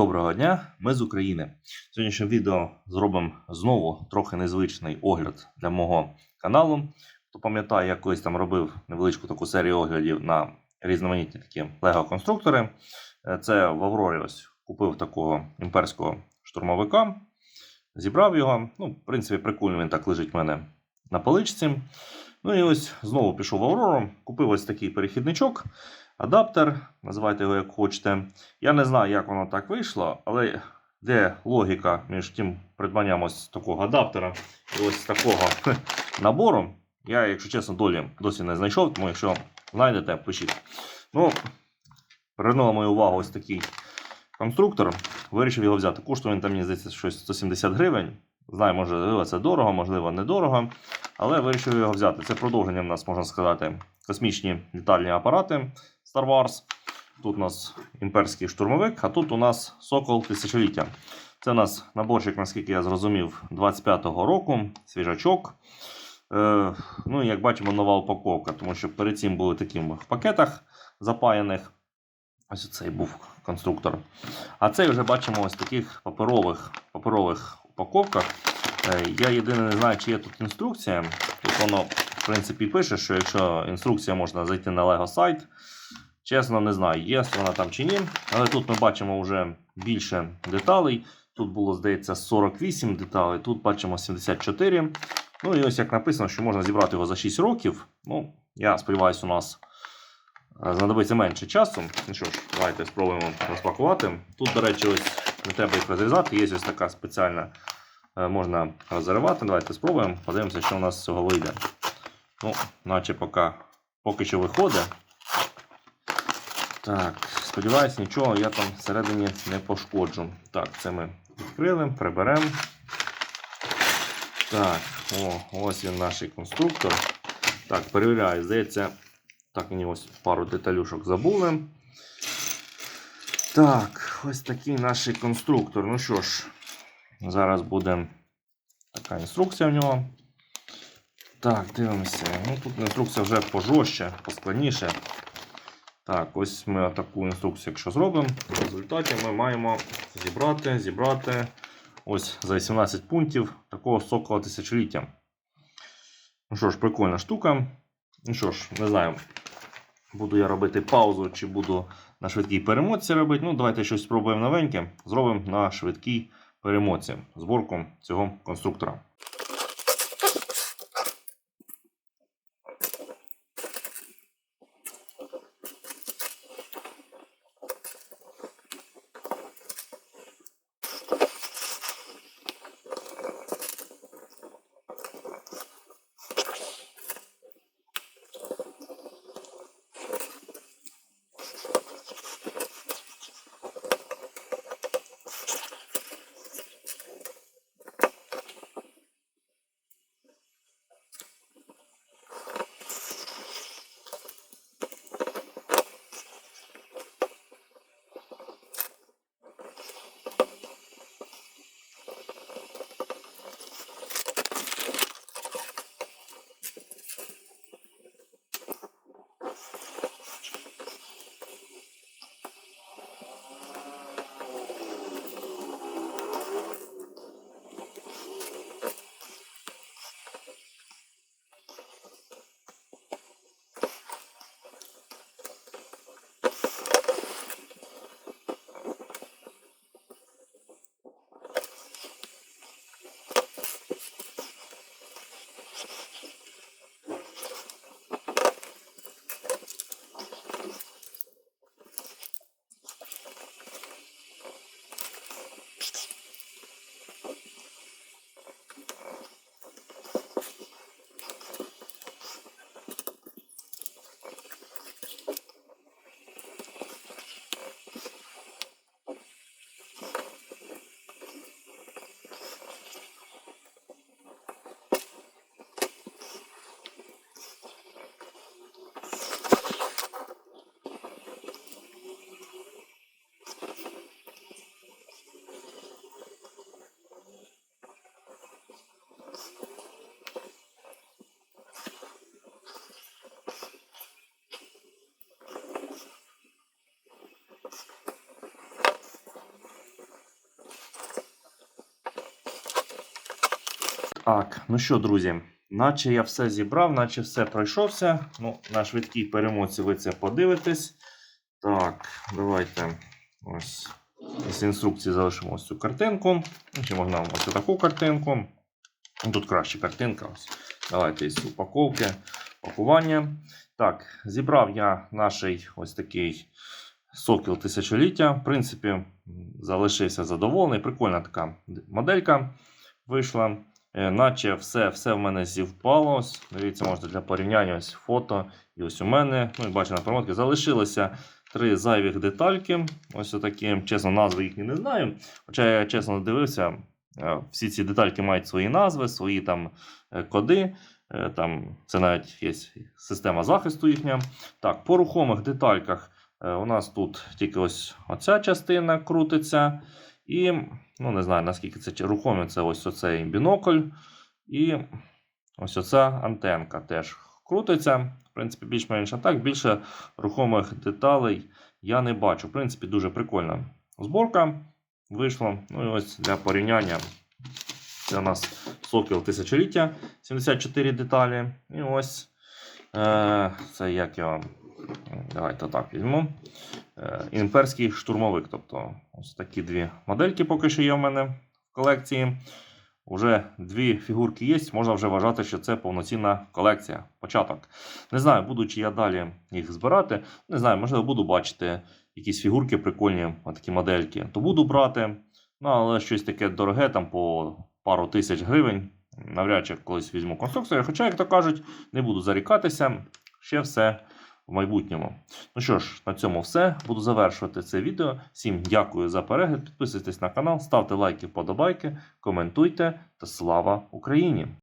Доброго дня, ми з України. Сьогоднішнє відео зробимо знову трохи незвичний огляд для мого каналу. Хто пам'ятає, я колись там робив невеличку таку серію оглядів на різноманітні такі лего-конструктори. Е, Це в Аврорі ось купив такого імперського штурмовика, зібрав його. Ну, в принципі, прикольно він так лежить в мене на поличці. Ну і ось знову пішов в Аврору, купив ось такий перехідничок, адаптер, називайте його як хочете. Я не знаю, як воно так вийшло, але де логіка між тим придбанням ось такого адаптера і ось такого набору, я, якщо чесно, долі досі не знайшов, тому якщо знайдете, пишіть. Ну, привернула мою увагу ось такий конструктор. Вирішив його взяти. Коштує він там, мені здається, щось 170 гривень. Знаю, можливо, це дорого, можливо, недорого. Але вирішив його взяти. Це продовження в нас, можна сказати, космічні літальні апарати Star Wars. Тут у нас імперський штурмовик, а тут у нас Сокол тисячоліття. Це у нас наборчик, наскільки я зрозумів, 25-го року, свіжачок. Е, ну як бачимо, нова упаковка, тому що перед цим були такі в пакетах запаяних. Ось цей був конструктор. А цей вже бачимо ось таких паперових, паперових упаковках. Е, Я єдине не знаю, чи є тут інструкція. Тут воно, в принципі, пише, що якщо інструкція можна зайти на Lego сайт. Чесно, не знаю, є вона там чи ні. Але тут ми бачимо вже більше деталей. Тут було, здається, 48 деталей, тут бачимо 74. Ну і ось як написано, що можна зібрати його за 6 років. Ну, я сподіваюся, у нас е, знадобиться менше часу. Ну що ж, давайте спробуємо розпакувати. Тут, до речі, ось не треба їх розрізати. Є ось така спеціальна, е, можна розривати. Давайте спробуємо. Подивимося, що у нас з цього вийде. Ну, наче поки, поки що виходить. Так, сподіваюсь, нічого я там всередині не пошкоджу. Так, це ми відкрили, приберемо. Так, о, ось він наш конструктор. Так, перевіряю, здається, так, мені ось пару деталюшок забули. Так, ось такий наш конструктор. Ну що ж, зараз буде така інструкція в нього. Так, дивимося. Ну, тут інструкція вже пожорстче, поскладніше. Так, ось ми таку інструкцію, якщо зробимо, в результаті ми маємо зібрати, зібрати ось за 18 пунктів такого сокола тисячоліття. Ну що ж, прикольна штука. Ну що ж, не знаю, буду я робити паузу, чи буду на швидкій перемотці робити. Ну, давайте щось спробуємо новеньке. Зробимо на швидкій перемотці зборку цього конструктора. Так, ну що, друзі, наче я все зібрав, наче все пройшовся. Ну, на швидкій перемоці ви це подивитесь. Так, давайте ось з інструкції залишимо ось цю картинку. Ну, Чи можна ось таку картинку. Ну, Тут краще картинка. Ось. Давайте із упаковки, пакування. Так, зібрав я наш ось такий сокіл тисячоліття. В принципі, залишився задоволений. Прикольна така моделька вийшла. Е, Наче все, все в мене зівпалось. Дивіться, можете для порівняння ось фото. І ось у мене. Ну і бачите на промотки. Залишилося три зайвих детальки. Ось отакі. Чесно, назви їхні не знаю. Хоча я чесно дивився, е, всі ці детальки мають свої назви, свої там е, коди. Там це навіть є система захисту їхня. Так, по рухомих детальках у нас тут тільки ось оця частина крутиться. І ну не знаю наскільки це рухоме, це ось оцей бінокль. І ось оця антенка теж крутиться. В принципі, більш-менш так. Більше рухомих деталей я не бачу. В принципі, дуже прикольна зборка вийшла. Ну і ось для порівняння. Це у нас сокіл тисячоліття, 74 деталі. І ось е, це як його. Давайте так візьму. Е, імперський штурмовик. Тобто ось такі дві модельки поки що є в мене в колекції. Уже дві фігурки є, можна вже вважати, що це повноцінна колекція. Початок. Не знаю, буду чи я далі їх збирати. Не знаю, можливо, буду бачити якісь фігурки прикольні, такі модельки, то буду брати. Ну, але щось таке дороге, там по пару тисяч гривень. Навряд чи колись візьму конструкцію. Хоча, як то кажуть, не буду зарікатися. Ще все в майбутньому. Ну що ж, на цьому все. Буду завершувати це відео. Всім дякую за перегляд. Підписуйтесь на канал, ставте лайки, вподобайки, коментуйте та слава Україні!